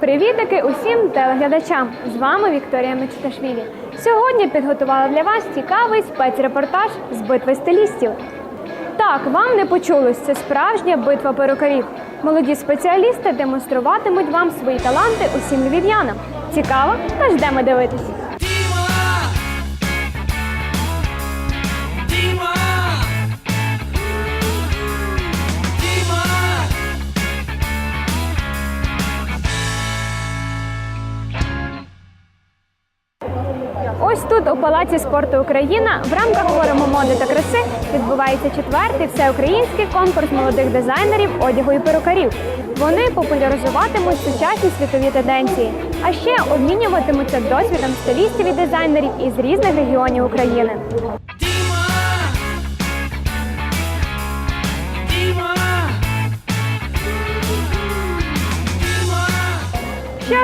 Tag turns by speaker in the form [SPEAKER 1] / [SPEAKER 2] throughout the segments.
[SPEAKER 1] Привітики усім телеглядачам! З вами Вікторія Мечташвілі. Сьогодні підготувала для вас цікавий спецрепортаж з битви стилістів. Так, вам не почулось, це справжня битва перукарів. Молоді спеціалісти демонструватимуть вам свої таланти усім львів'янам. Цікаво? та ждемо дивитись. Ось тут, у Палаці спорту Україна, в рамках форуму моди та краси відбувається четвертий всеукраїнський конкурс молодих дизайнерів одягу і перукарів. Вони популяризуватимуть сучасні світові тенденції, а ще обмінюватимуться досвідом стилістів і дизайнерів із різних регіонів України.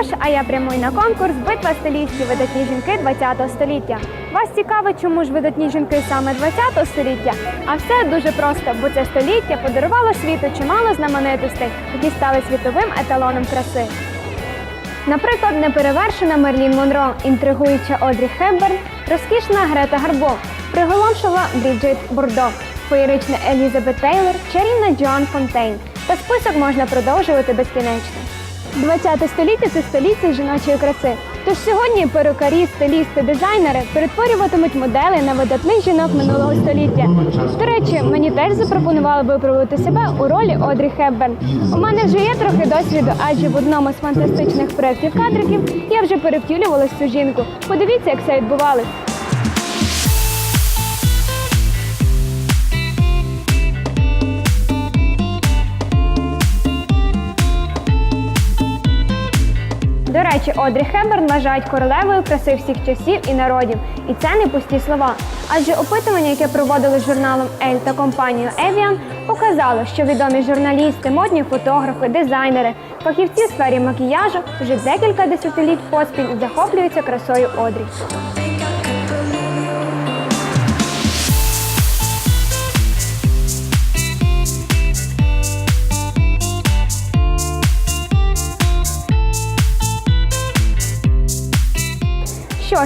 [SPEAKER 1] Ж, а я прямую на конкурс Битва стилістів видатні жінки 20 століття. Вас цікавить, чому ж видатні жінки саме 20 століття? А все дуже просто, бо це століття подарувало світу чимало знаменитостей, які стали світовим еталоном краси. Наприклад, неперевершена Мерлін Монро, інтригуюча Одрі Хепберн, розкішна Грета Гарбо, приголомшила Бріджит Бурдо, феєрична Елізабет Тейлор, чарівна Джоан Фонтейн. Та список можна продовжувати безкінечно. 20 століття це століття жіночої краси. Тож сьогодні перукарі, стилісти, дизайнери перетворюватимуть моделі на видатних жінок минулого століття. До речі, мені теж запропонували випробувати себе у ролі Одрі Хепберн. У мене вже є трохи досвіду, адже в одному з фантастичних проєктів кадриків я вже перевтілювалась цю жінку. Подивіться, як це відбувалось. Речі, Одрі Хеберн вважають королевою краси всіх часів і народів. І це не пусті слова. Адже опитування, яке проводили з журналом Ель та компанією Evian, показало, що відомі журналісти, модні фотографи, дизайнери, фахівці в сфері макіяжу вже декілька десятиліть поспіль захоплюються красою Одрі.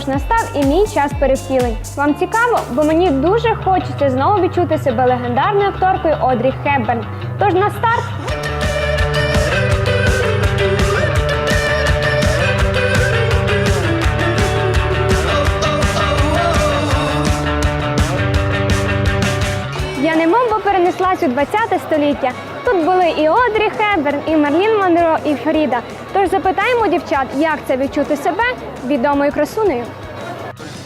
[SPEAKER 1] Ж, настав і мій час перевтілень. Вам цікаво? Бо мені дуже хочеться знову відчути себе легендарною акторкою Одрі Хепберн. Тож на старт Я немов би перенеслась у 20 століття. Тут були і Одрі Хеберн, і Марлін Монро, і Фріда. Тож запитаємо дівчат, як це відчути себе відомою красунею.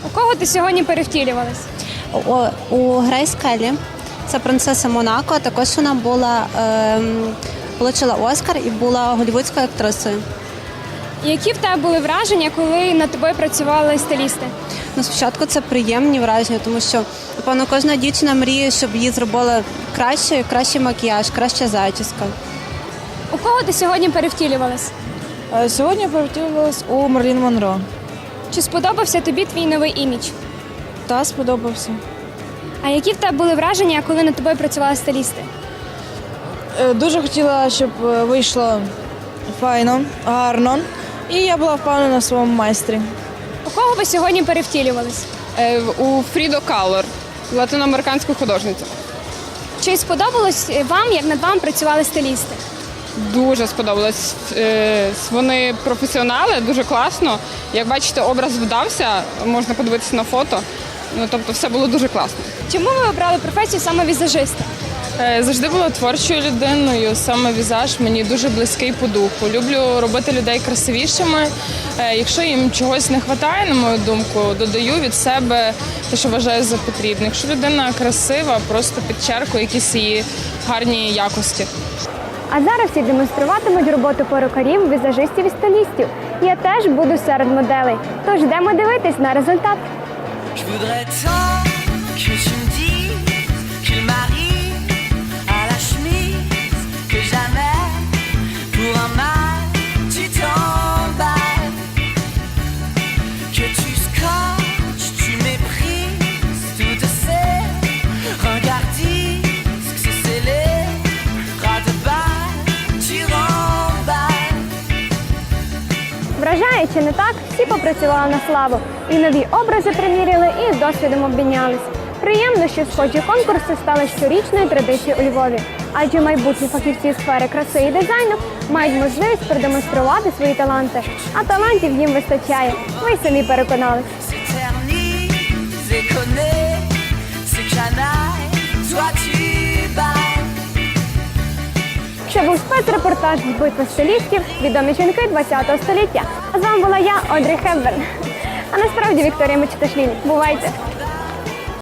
[SPEAKER 1] У кого ти сьогодні перевтілювалась?
[SPEAKER 2] у, у Грейс Келлі. Це принцеса Монако. Також вона була ем, отримала Оскар і була голівудською актрисою.
[SPEAKER 1] Які в тебе були враження, коли над тобою працювали стилісти?
[SPEAKER 2] Ну, спочатку це приємні враження, тому що напевно кожна дівчина мріє, щоб її зробили краще, кращий макіяж, краща зачіска.
[SPEAKER 1] У кого ти сьогодні перевтілювалась?
[SPEAKER 3] Е, Сьогодні повертілась у Марлін Монро.
[SPEAKER 1] Чи сподобався тобі твій новий імідж?
[SPEAKER 3] Та сподобався.
[SPEAKER 1] А які в тебе були враження, коли над тобою працювали стилісти?
[SPEAKER 3] Е, Дуже хотіла, щоб е, вийшло файно, гарно. І я була впевнена в своєму майстрі.
[SPEAKER 1] У кого ви сьогодні перевтілювались?
[SPEAKER 4] Е, у Фрідо Каллер, латиноамериканську художницю.
[SPEAKER 1] Чи сподобалось вам, як над вами працювали стилісти?
[SPEAKER 4] Дуже сподобалось. Е, Вони професіонали, дуже класно. Як бачите, образ вдався, можна подивитися на фото. Ну, тобто все було дуже класно.
[SPEAKER 1] Чому ви обрали професію саме візажиста?
[SPEAKER 5] Е, Завжди була творчою людиною. Саме візаж мені дуже близький по духу. Люблю робити людей красивішими. Е, Якщо їм чогось не вистачає, на мою думку, додаю від себе те, що вважаю за потрібне. Якщо людина красива, просто підчеркую якісь її гарні якості.
[SPEAKER 1] А зараз всі демонструватимуть роботу перукарів, візажистів і стилістів. Я теж буду серед моделей. Тож йдемо дивитись на результат. Вражає чи не так, всі попрацювали на славу. І нові образи приміряли, і досвідом обмінялись. Приємно, що схожі конкурси стали щорічною традицією у Львові. Адже майбутні фахівці сфери краси і дизайну мають можливість продемонструвати свої таланти. А талантів їм вистачає. Ви самі переконались. Це був спецрепортаж з битви стилістів відомі жінки ХХ століття. А з вами була я, Одрі Хепберн. А насправді Вікторія Мечташлілі. Бувайте!